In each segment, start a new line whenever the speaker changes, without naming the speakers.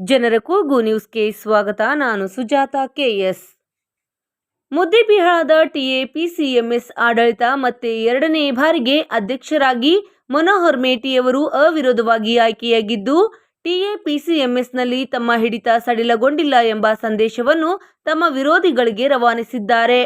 ಜನರ ಕೂಗು ನ್ಯೂಸ್ಗೆ ಸ್ವಾಗತ. ನಾನು ಸುಜಾತ ಕೆಎಸ್ ಮುದ್ದೆಬಿಹಾಳದ ಟಿಎಪಿಸಿಎಂಎಸ್ ಆಡಳಿತ ಮತ್ತೆ ಎರಡನೇ ಬಾರಿಗೆ ಅಧ್ಯಕ್ಷರಾಗಿ ಮನೋಹರ್ ಮೇಟಿಯವರು ಅವಿರೋಧವಾಗಿ ಆಯ್ಕೆಯಾಗಿದ್ದು ಟಿಎಪಿಸಿಎಂಎಸ್ನಲ್ಲಿ ತಮ್ಮ ಹಿಡಿತ ಸಡಿಲಗೊಂಡಿಲ್ಲ ಎಂಬ ಸಂದೇಶವನ್ನು ತಮ್ಮ ವಿರೋಧಿಗಳಿಗೆ ರವಾನಿಸಿದ್ದಾರೆ.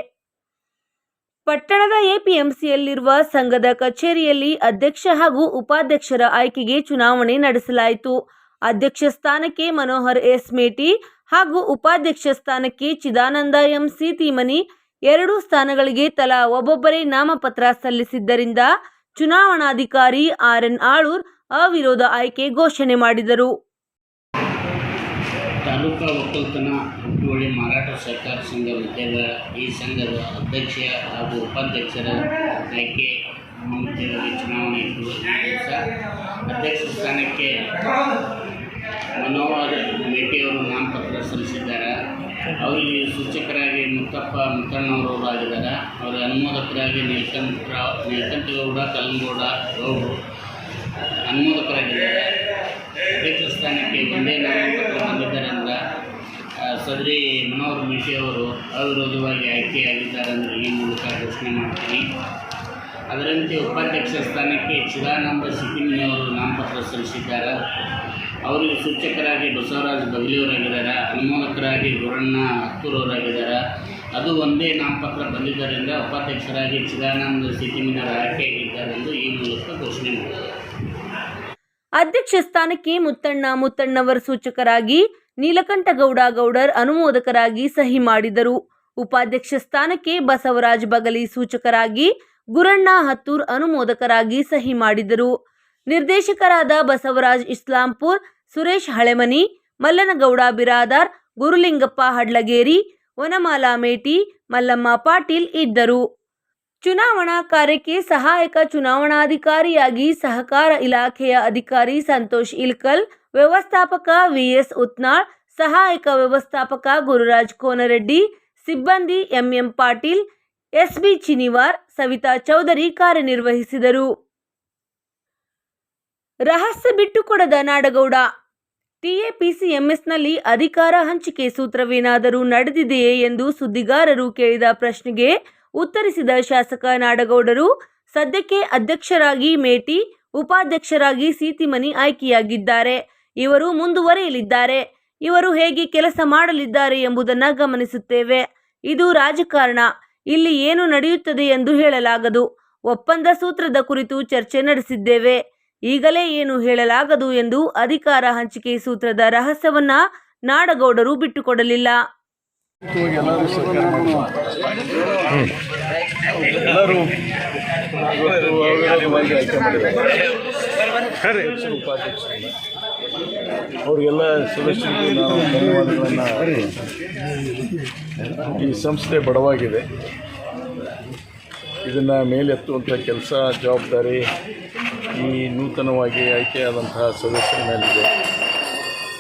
ಪಟ್ಟಣದ ಎಪಿಎಂಸಿಯಲ್ಲಿರುವ ಸಂಘದ ಕಚೇರಿಯಲ್ಲಿ ಅಧ್ಯಕ್ಷ ಹಾಗೂ ಉಪಾಧ್ಯಕ್ಷರ ಆಯ್ಕೆಗೆ ಚುನಾವಣೆ ನಡೆಸಲಾಯಿತು. ಅಧ್ಯಕ್ಷ ಸ್ಥಾನಕ್ಕೆ ಮನೋಹರ್ ಎಸ್ ಮೇಟಿ ಹಾಗೂ ಉಪಾಧ್ಯಕ್ಷ ಸ್ಥಾನಕ್ಕೆ ಚಿದಾನಂದ ಎಂ ಸೀತಿಮನಿ ಎರಡೂ ಸ್ಥಾನಗಳಿಗೆ ತಲಾ ಒಬ್ಬೊಬ್ಬರೇ ನಾಮಪತ್ರ ಸಲ್ಲಿಸಿದ್ದರಿಂದ ಚುನಾವಣಾಧಿಕಾರಿ ಆರ್ ಎನ್ ಆಳೂರ್ ಅವಿರೋಧ ಆಯ್ಕೆ ಘೋಷಣೆ ಮಾಡಿದರು.
ತಾಲೂಕಾ ಒಕ್ಕಲ್ತನ ಹುಟ್ಟುವಳಿ ಮಾರಾಟ ಸಹಕಾರ ಸಂಘ ಉದ್ಯೋಗ ಈ ಸಂಘದ ಅಧ್ಯಕ್ಷ ಹಾಗೂ ಉಪಾಧ್ಯಕ್ಷರ ಆಯ್ಕೆ ಚುನಾವಣೆ ಅಧ್ಯಕ್ಷ ಸ್ಥಾನಕ್ಕೆ ಮನೋಹರ್ ಮೇಟಿಯವರು ನಾಮಪತ್ರ ಸಲ್ಲಿಸಿದ್ದಾರೆ. ಅವರಿಗೆ ಸೂಚಕರಾಗಿ ಮುತ್ತಪ್ಪ ಮುತ್ತಣ್ಣವರು ಆಗಿದ್ದಾರೆ ಅವರ ಅನುಮೋದಕರಾಗಿ ನೀಲಕಂಠರಾವ್ ನೀಲಕಂಠಗೌಡ ಕಲ್ಲಂಗೌಡ ಗೌಡರು ಅನುಮೋದಕರಾಗಿದ್ದಾರೆ. ಅಧ್ಯಕ್ಷ ಸ್ಥಾನಕ್ಕೆ ಒಂದೇ ನಾಮಪತ್ರ ಬಂದಿದ್ದಾರೆ ಅಂದ್ರೆ ಸದರಿ ಮನೋಹರ್ ಮೇಟಿ ಅವರು ಅವಿರೋಧವಾಗಿ ಆಯ್ಕೆಯಾಗಿದ್ದಾರೆ ಅಂದರೆ ಈ ಮೂಲಕ ಘೋಷಣೆ ಮಾಡ್ತೀನಿ ಅದರಂತೆ ಉಪಾಧ್ಯಕ್ಷ ಸ್ಥಾನಕ್ಕೆ ಚಿದಾನಂದ ಸಿಕ್ಕಿಮಿನವರು ನಾಮಪತ್ರ ಸಲ್ಲಿಸಿದ್ದಾರೆ. ಅವರಿಗೆ ಸೂಚಕರಾಗಿ ಬಸವರಾಜ ಬಗಲಿಯವರಾಗಿದ್ದಾರೆ, ಅನುಮೋದಕರಾಗಿ ಗುರಣ್ಣ ಹತ್ತೂರವರಾಗಿದ್ದಾರೆ ಅದು ಒಂದೇ ನಾಮಪತ್ರ ಬಂದಿದ್ದರಿಂದ ಉಪಾಧ್ಯಕ್ಷರಾಗಿ ಚಿದಾನಂದ ಸಿಟಿಮಿನರ್ ಆಯ್ಕೆಯಾಗಿದ್ದಾರೆಂದು ಈ ಮೂಲಕ ಘೋಷಣೆ ಮಾಡಿದ್ದಾರೆ.
ಅಧ್ಯಕ್ಷ ಸ್ಥಾನಕ್ಕೆ ಮುತ್ತಣ್ಣ ಮುತ್ತಣ್ಣವರ ಸೂಚಕರಾಗಿ ನೀಲಕಂಠಗೌಡ ಗೌಡರ್ ಅನುಮೋದಕರಾಗಿ ಸಹಿ ಮಾಡಿದರು. ಉಪಾಧ್ಯಕ್ಷ ಸ್ಥಾನಕ್ಕೆ ಬಸವರಾಜ್ ಬಗಲಿ ಸೂಚಕರಾಗಿ ಗುರಣ್ಣ ಹತ್ತೂರ್ ಅನುಮೋದಕರಾಗಿ ಸಹಿ ಮಾಡಿದರು. ನಿರ್ದೇಶಕರಾದ ಬಸವರಾಜ್ ಇಸ್ಲಾಂಪುರ್, ಸುರೇಶ್ ಹಳೆಮನಿ, ಮಲ್ಲನಗೌಡ ಬಿರಾದಾರ್, ಗುರುಲಿಂಗಪ್ಪ ಹಡ್ಲಗೇರಿ, ವನಮಾಲಾ ಮೇಟಿ, ಮಲ್ಲಮ್ಮ ಪಾಟೀಲ್ ಇದ್ದರು. ಚುನಾವಣಾ ಕಾರ್ಯಕ್ಕೆ ಸಹಾಯಕ ಚುನಾವಣಾಧಿಕಾರಿಯಾಗಿ ಸಹಕಾರ ಇಲಾಖೆಯ ಅಧಿಕಾರಿ ಸಂತೋಷ್ ಇಲ್ಕಲ್ ವ್ಯವಸ್ಥಾಪಕ ವಿಎಸ್ ಉತ್ನಾಳ್, ಸಹಾಯಕ ವ್ಯವಸ್ಥಾಪಕ ಗುರುರಾಜ್ ಕೋನರೆಡ್ಡಿ, ಸಿಬ್ಬಂದಿ ಎಂಎಂ ಪಾಟೀಲ್, ಎಸ್ಬಿ ಚಿನಿವಾರ್, ಸವಿತಾ ಚೌಧರಿ ಕಾರ್ಯನಿರ್ವಹಿಸಿದರು. ರಹಸ್ಯ ಬಿಟ್ಟುಕೊಡದ ನಾಡಗೌಡ. ಟಿಎಪಿಸಿಎಂಎಸ್ನಲ್ಲಿ ಅಧಿಕಾರ ಹಂಚಿಕೆ ಸೂತ್ರವೇನಾದರೂ ನಡೆದಿದೆಯೇ ಎಂದು ಸುದ್ದಿಗಾರರು ಕೇಳಿದ ಪ್ರಶ್ನೆಗೆ ಉತ್ತರಿಸಿದ ಶಾಸಕ ನಾಡಗೌಡರು, ಸದ್ಯಕ್ಕೆ ಅಧ್ಯಕ್ಷರಾಗಿ ಮೇಟಿ, ಉಪಾಧ್ಯಕ್ಷರಾಗಿ ಸೀತಿಮನಿ ಆಯ್ಕೆಯಾಗಿದ್ದಾರೆ. ಇವರು ಮುಂದುವರೆಯಲಿದ್ದಾರೆ. ಇವರು ಹೇಗೆ ಕೆಲಸ ಮಾಡಲಿದ್ದಾರೆ ಎಂಬುದನ್ನು ಗಮನಿಸುತ್ತೇವೆ. ಇದು ರಾಜಕಾರಣ. ಇಲ್ಲಿ ಏನು ನಡೆಯುತ್ತದೆ ಎಂದು ಹೇಳಲಾಗದು. ಒಪ್ಪಂದ ಸೂತ್ರದ ಕುರಿತು ಚರ್ಚೆ ನಡೆಸಿದ್ದೇವೆ. ಈಗಲೇ ಏನು ಹೇಳಲಾಗದು ಎಂದು ಅಧಿಕಾರ ಹಂಚಿಕೆ ಸೂತ್ರದ ರಹಸ್ಯವನ್ನ ನಾಡಗೌಡರು ಬಿಟ್ಟುಕೊಡಲಿಲ್ಲ.
ಎಲ್ಲರೂ ಅವರಿಗೆಲ್ಲ ಸದಸ್ಯರಿಗೂ ನಾವು ಧನ್ಯವಾದಗಳನ್ನು ಈ ಸಂಸ್ಥೆ ಬಡವಾಗಿದೆ. ಇದನ್ನು ಮೇಲೆತ್ತುವಂಥ ಕೆಲಸ ಜವಾಬ್ದಾರಿ ಈ ನೂತನವಾಗಿ ಆಯ್ಕೆಯಾದಂತಹ ಸದಸ್ಯರ ಮೇಲಿದೆ.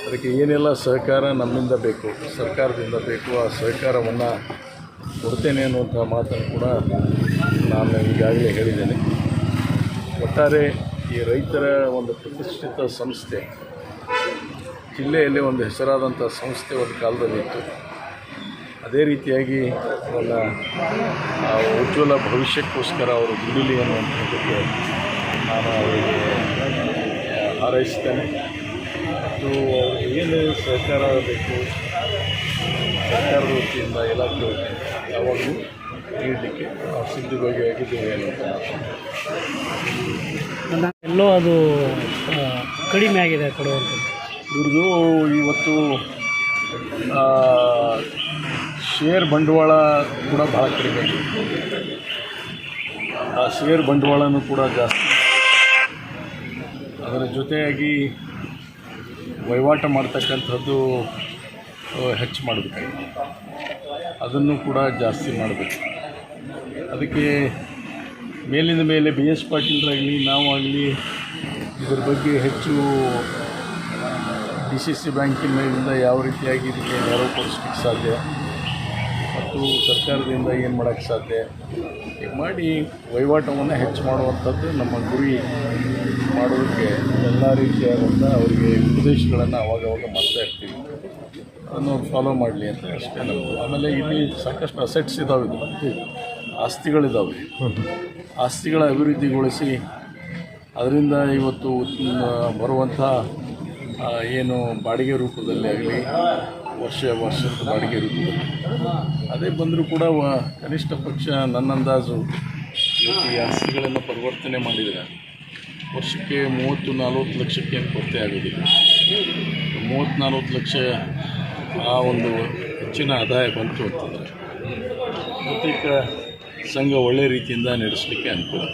ಅದಕ್ಕೆ ಏನೆಲ್ಲ ಸಹಕಾರ ನಮ್ಮಿಂದ ಬೇಕು, ಸರ್ಕಾರದಿಂದ ಬೇಕು, ಆ ಸಹಕಾರವನ್ನು ಕೊಡ್ತೇನೆ ಅನ್ನುವಂಥ ಮಾತನ್ನು ಕೂಡ ನಾನು ಈಗಾಗಲೇ ಹೇಳಿದ್ದೇನೆ. ಒಟ್ಟಾರೆ ಈ ರೈತರ ಒಂದು ಪ್ರತಿಷ್ಠಿತ ಸಂಸ್ಥೆ, ಜಿಲ್ಲೆಯಲ್ಲಿ ಒಂದು ಹೆಸರಾದಂಥ ಸಂಸ್ಥೆ ಒಂದು ಕಾಲದಲ್ಲಿ ಇತ್ತು. ಅದೇ ರೀತಿಯಾಗಿ ಅವರ ಉಜ್ವಲ ಭವಿಷ್ಯಕ್ಕೋಸ್ಕರ ಅವರು ದುಡಿಲಿ ಅನ್ನುವಂಥದ್ದಕ್ಕೆ ನಾನು ಅವರಿಗೆ ಹಾರೈಸ್ತೇನೆ. ಮತ್ತು ಏನು ಸಹಕಾರ ಬೇಕು? ಸರ್ಕಾರದ ವತಿಯಿಂದ ಇಲಾಖೆ ವತಿಯಿಂದ ಯಾವಾಗಲೂ ನೀಡಲಿಕ್ಕೆ ನಾವು ಸಿದ್ಧವಾಗಿ ಆಗಿದ್ದೇವೆ ಅಂತ
ಎಲ್ಲೋ ಅದು ಕಡಿಮೆ ಆಗಿದೆ ಕೊಡುವಂಥದ್ದು.
ಇವ್ರದ್ದು ಇವತ್ತು ಶೇರ್ ಬಂಡವಾಳ ಕೂಡ ಭಾಳ ಕಡಿಮೆ. ಆ ಶೇರ್ ಬಂಡವಾಳನೂ ಕೂಡ ಜಾಸ್ತಿ. ಅದರ ಜೊತೆಯಾಗಿ ವಹಿವಾಟ ಮಾಡ್ತಕ್ಕಂಥದ್ದು ಹೆಚ್ಚು ಮಾಡಬೇಕಾಗಿದೆ. ಅದನ್ನು ಕೂಡ ಜಾಸ್ತಿ ಮಾಡಬೇಕು. ಅದಕ್ಕೆ ಮೇಲಿನ ಮೇಲೆ ಬಿ ಎಸ್ ಪಾಟೀಲ್ರಾಗಲಿ ನಾವಾಗಲಿ ಇದ್ರ ಬಗ್ಗೆ ಹೆಚ್ಚು ಡಿ ಸಿ ಸಿ ಬ್ಯಾಂಕಿನಿಂದ ಯಾವ ರೀತಿಯಾಗಿ ಇದಕ್ಕೆ ನೆರವು ಕೊಡಿಸ್ಲಿಕ್ಕೆ ಸಾಧ್ಯ? ಮತ್ತು ಸರ್ಕಾರದಿಂದ ಏನು ಮಾಡೋಕ್ಕೆ ಸಾಧ್ಯ? ಮಾಡಿ ವಹಿವಾಟವನ್ನು ಹೆಚ್ಚು ಮಾಡುವಂಥದ್ದು ನಮ್ಮ ಗುರಿ. ಮಾಡೋದಕ್ಕೆ ಎಲ್ಲ ರೀತಿಯಾದಂಥ ಅವರಿಗೆ ಉಪದೇಶಗಳನ್ನು ಅವಾಗವಾಗ ಮಾಡ್ತಾ ಇರ್ತೀವಿ. ಅದನ್ನು ಅವ್ರು ಫಾಲೋ ಮಾಡಲಿ ಅಂತ ಅಷ್ಟೇ ನಮ್ಮದು ಆಮೇಲೆ ಇಲ್ಲಿ ಸಾಕಷ್ಟು ಅಸೆಟ್ಸ್ ಇದ್ದಾವೆ ಇದು ಆಸ್ತಿಗಳಿದ್ದಾವೆ ಆಸ್ತಿಗಳ ಅಭಿವೃದ್ಧಿಗೊಳಿಸಿ ಅದರಿಂದ ಇವತ್ತು ಬರುವಂಥ ಏನು ಬಾಡಿಗೆ ರೂಪದಲ್ಲಿ ಆಗಲಿ, ವರ್ಷ ವರ್ಷದ ಬಾಡಿಗೆ ರೂಪದಲ್ಲಿ. ಅದೇ ಬಂದರೂ ಕೂಡ ಕನಿಷ್ಠ ಪಕ್ಷ ನನ್ನ ಅಂದಾಜು ಈ ಆಸ್ತಿಗಳನ್ನು ಪರಿವರ್ತನೆ ಮಾಡಿದರೆ ವರ್ಷಕ್ಕೆ ಮೂವತ್ತು, ನಲವತ್ತು ಲಕ್ಷಕ್ಕೆ ಏನು ಕೊರತೆ ಆಗೋದಿಲ್ಲ. ಮೂವತ್ತು, ನಲವತ್ತು ಲಕ್ಷ ಆ ಒಂದು ಹೆಚ್ಚಿನ ಆದಾಯ ಬಂತು ಅಂತಂದರೆ ಪ್ರತ್ಯೇಕ ಸಂಘ ಒಳ್ಳೆಯ ರೀತಿಯಿಂದ ನಡೆಸಲಿಕ್ಕೆ ಅನುಕೂಲ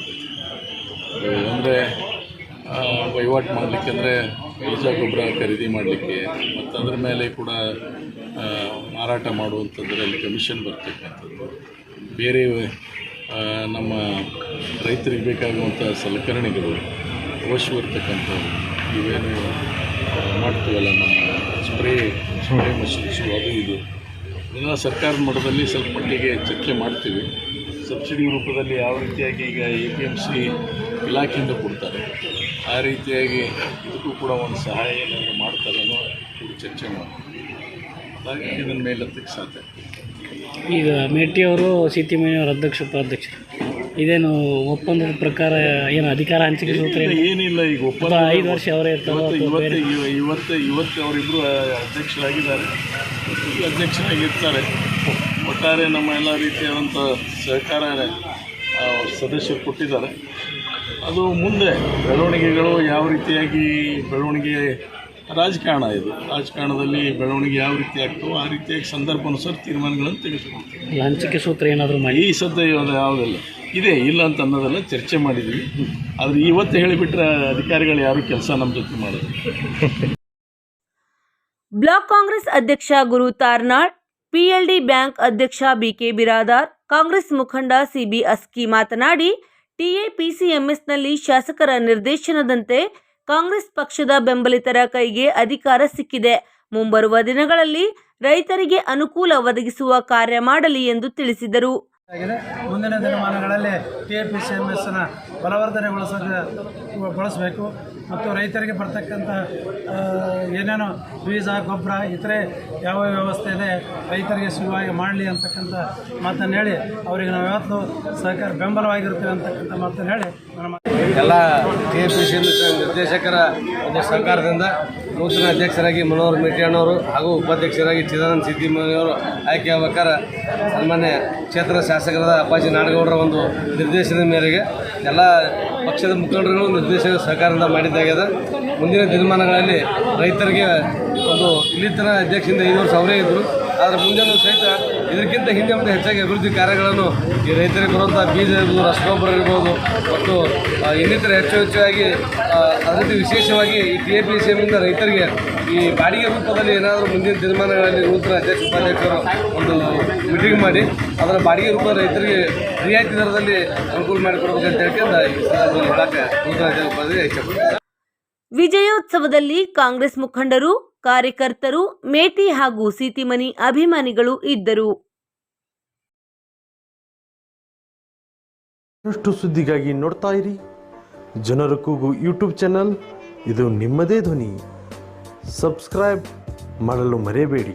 ಅಂದರೆ ವಹಿವಾಟು ಮಾಡಲಿಕ್ಕೆ ಅಂದರೆ ಬೀಜ ಗೊಬ್ಬರ ಖರೀದಿ ಮಾಡಲಿಕ್ಕೆ ಮತ್ತು ಅದ್ರ ಮೇಲೆ ಕೂಡ ಮಾರಾಟ ಮಾಡುವಂಥದ್ರಲ್ಲಿ ಕಮಿಷನ್ ಬರ್ತಕ್ಕಂಥದ್ದು. ಬೇರೆ ನಮ್ಮ ರೈತರಿಗೆ ಬೇಕಾಗುವಂಥ ಸಲಕರಣೆಗಳು ಅವಶ್ಯ ಇರ್ತಕ್ಕಂಥವು ಇವೇನು ಮಾಡ್ತೀವಲ್ಲ ನಮ್ಮ ಸ್ಪ್ರೇ ಸ್ಪ್ರೇ ಮಷಿನ್ಸು ಅದು ಇದು. ಇದನ್ನು ಸರ್ಕಾರದ ಮಟ್ಟದಲ್ಲಿ ಸ್ವಲ್ಪ ಮಟ್ಟಿಗೆ ಚರ್ಚೆ ಮಾಡ್ತೀವಿ. ಸಬ್ಸಿಡಿ ರೂಪದಲ್ಲಿ ಯಾವ ರೀತಿಯಾಗಿ ಈಗ ಎ ಪಿ ಎಂ ಸಿ ಇಲಾಖೆಯಿಂದ ಕೊಡ್ತಾರೆ, ಆ ರೀತಿಯಾಗಿ ಇದಕ್ಕೂ ಕೂಡ ಒಂದು ಸಹಾಯ ಏನಾದರೂ ಮಾಡ್ತಾರೆ ಅನ್ನೋ ಚರ್ಚೆ ಮಾಡ್ತೀವಿ. ಹಾಗಾಗಿ ಇದನ್ನ ಮೇಲೆತ್ತಕ್ಕೆ ಸಾಧ್ಯ
ಈಗ ಮೇಟಿಯವರು ಅವರ ಅಧ್ಯಕ್ಷ, ಉಪಾಧ್ಯಕ್ಷರು. ಇದೇನು ಒಪ್ಪಂದದ ಪ್ರಕಾರ ಏನು ಅಧಿಕಾರ ಹಂಚಿಕೆ ಸೂತ್ರ ಏನು?
ಏನಿಲ್ಲ ಈಗ ಒಪ್ಪಂದ
ಅಥವಾ ಐದು ವರ್ಷ ಅವರೇ ಇರ್ತಾರೆ
ಇವತ್ತು ಇವತ್ತು
ಬೇರೆ?
ಇವ- ಇವತ್ತು ಇವತ್ತು ಅವರಿಬ್ಬರು ಅಧ್ಯಕ್ಷರಾಗಿದ್ದಾರೆ. ಅಧ್ಯಕ್ಷರಾಗಿರ್ತಾರೆ. ಒಟ್ಟಾರೆ ನಮ್ಮ ಎಲ್ಲ ರೀತಿಯಾದಂಥ ಸಹಕಾರ ಆ, ಸದಸ್ಯರು ಕೊಟ್ಟಿದ್ದಾರೆ. ಅದು ಮುಂದೆ ಬೆಳವಣಿಗೆಗಳು ಯಾವ ರೀತಿಯಾಗಿ ಬೆಳವಣಿಗೆ ರಾಜಕಾರಣ ಇದು. ರಾಜಕಾರಣದಲ್ಲಿ ಬೆಳವಣಿಗೆ ಯಾವ ರೀತಿ ಆಗ್ತವೋ ಆ ರೀತಿಯಾಗಿ ಸಂದರ್ಭ ಅನುಸಾರ ತೀರ್ಮಾನಗಳನ್ನು ತೆಗೆದುಕೊಳ್ತೀವಿ.
ಈ ಹಂಚಿಕೆ ಸೂತ್ರ ಏನಾದರೂ ಮಾಡಿ?
ಈ ಸದ್ಯ ಯಾವುದಿಲ್ಲ. ಇದೆ, ಇಲ್ಲ ಅಂತ ಅನ್ನೋದೆಲ್ಲ ಚರ್ಚೆ ಮಾಡಿದ್ದೀವಿ ಆದರೆ ಇವತ್ತು ಹೇಳಿಬಿಟ್ರೆ ಅಧಿಕಾರಿಗಳು ಯಾರು ಕೆಲಸ ನಮ್ಮ ಜೊತೆ ಮಾಡೋದು.
ಬ್ಲಾಕ್ ಕಾಂಗ್ರೆಸ್ ಅಧ್ಯಕ್ಷ ಗುರು ತಾರ್ನಾಳ್, ಪಿಎಲ್ಡಿ ಬ್ಯಾಂಕ್ ಅಧ್ಯಕ್ಷ ಬಿಕೆ ಬಿರಾದಾರ್, ಕಾಂಗ್ರೆಸ್ ಮುಖಂಡ ಸಿಬಿ ಅಸ್ಕಿ ಮಾತನಾಡಿ, ಟಿಎಪಿಸಿಎಂಎಸ್ನಲ್ಲಿ ಶಾಸಕರ ನಿರ್ದೇಶನದಂತೆ ಕಾಂಗ್ರೆಸ್ ಪಕ್ಷದ ಬೆಂಬಲಿತರ ಕೈಗೆ ಅಧಿಕಾರ ಸಿಕ್ಕಿದೆ. ಮುಂಬರುವ ದಿನಗಳಲ್ಲಿ ರೈತರಿಗೆ ಅನುಕೂಲ ಒದಗಿಸುವ ಕಾರ್ಯ ಮಾಡಲಿ ಎಂದು ತಿಳಿಸಿದರು.
ಆಗಿದೆ. ಮುಂದಿನ ದಿನಮಾನಗಳಲ್ಲಿ T A P C M ಎಸ್ನ ಬಲವರ್ಧನೆಗೊಳಿಸೋದು ಬಳಸಬೇಕು. ಮತ್ತು ರೈತರಿಗೆ ಬರ್ತಕ್ಕಂಥ ಏನೇನೋ ಬೀಜ, ಗೊಬ್ಬರ, ಇತರೆ ಯಾವ ವ್ಯವಸ್ಥೆ ಇದೆ ರೈತರಿಗೆ ಸುಲಭವಾಗಿ ಮಾಡಲಿ ಅಂತಕ್ಕಂಥ ಮಾತನ್ನು ಹೇಳಿ, ಅವರಿಗೆ ನಾವು ಯಾವತ್ತೂ ಸಹಕಾರ ಬೆಂಬಲವಾಗಿರ್ತೇವೆ ಅಂತಕ್ಕಂಥ ಮಾತನ್ನು ಹೇಳಿ, ನನ್ನ
ಎಲ್ಲ ಕೆ ಪಿ ಸಿ ನಿರ್ದೇಶಕರ ಒಂದು ಸಹಕಾರದಿಂದ ನೂತನ ಅಧ್ಯಕ್ಷರಾಗಿ ಮನೋಹರ್ ಮೇಟಿಯಣ್ಣವರು ಹಾಗೂ ಉಪಾಧ್ಯಕ್ಷರಾಗಿ ಚಿದಾನಂದ ಸಿದ್ದಿಮನೆಯವರು ಆಯ್ಕೆ ಆಗ್ಬೇಕಾದ್ರೆ ಸನ್ಮಾನ್ಯ ಕ್ಷೇತ್ರ ಶಾಸಕರಾದ ಅಪ್ಪಾಜಿ ನಾಡಗೌಡರ ಒಂದು ನಿರ್ದೇಶನದ ಮೇರೆಗೆ ಎಲ್ಲ ಪಕ್ಷದ ಮುಖಂಡರು ನಿರ್ದೇಶನ ಸಹಕಾರದಿಂದ ಮಾಡಿದ್ದಾಗ್ಯದ ಮುಂದಿನ ದಿನಮಾನಗಳಲ್ಲಿ ರೈತರಿಗೆ ಒಂದು ಇಲ್ಲಿ ತನಕ ಅಧ್ಯಕ್ಷರಿಂದ ಐದು ವರ್ಷ ಅವರೇ ಇದ್ದರು, ಆದರೆ ಮುಂದೆ ಸಹಿತ ಇದಕ್ಕಿಂತ ಹಿಂದೆ ಮುಂದೆ ಹೆಚ್ಚಾಗಿ ಅಭಿವೃದ್ಧಿ ಕಾರ್ಯಗಳನ್ನು ಈ ರೈತರಿಗೆ ಬರುವಂಥ ಬೀಜ ಇರ್ಬೋದು, ರಸಗೊಬ್ಬರ ಇರ್ಬೋದು, ಮತ್ತು ಇನ್ನಿತರ ಹೆಚ್ಚು ಹೆಚ್ಚಾಗಿ ಅದರಲ್ಲಿ ವಿಶೇಷವಾಗಿ ಈ ಟಿ ಎ ಪಿ ಸಿ ರೈತರಿಗೆ ಈ ಬಾಡಿಗೆ ರೂಪದಲ್ಲಿ ಏನಾದರೂ ಮುಂದಿನ ದಿನಮಾನಗಳಲ್ಲಿ ನೂತನ ಅಧ್ಯಕ್ಷ ಉಪಾಧ್ಯಕ್ಷರು ಒಂದು ಮೀಟಿಂಗ್ ಮಾಡಿ, ಅದರ ಬಾಡಿಗೆ ರೂಪದ ರೈತರಿಗೆ ರಿಯಾಯಿತಿ ದರದಲ್ಲಿ ಅನುಕೂಲ ಮಾಡಿಕೊಡ್ಬೇಕಂತ ಹೇಳ್ಕೊಂಡು ಹೇಳಕ್ಕೆ ನೂತನ ಅಧ್ಯಕ್ಷ ಉಪಾಧ್ಯಕ್ಷ
ವಿಜಯೋತ್ಸವದಲ್ಲಿ ಕಾಂಗ್ರೆಸ್ ಮುಖಂಡರು ಕಾರ್ಯಕರ್ತರು, ಮೇಟಿ ಹಾಗೂ ಸೀತಿಮನಿ ಅಭಿಮಾನಿಗಳು ಇದ್ದರು.
ಇನ್ನಷ್ಟು ಸುದ್ದಿಗಾಗಿ ನೋಡ್ತಾ ಇರಿ. ಜನರ ಕೂಗು ಯೂಟ್ಯೂಬ್ ಚಾನಲ್. ಇದು ನಿಮ್ಮದೇ ಧ್ವನಿ. ಸಬ್ಸ್ಕ್ರೈಬ್ ಮಾಡಲು ಮರೆಯಬೇಡಿ.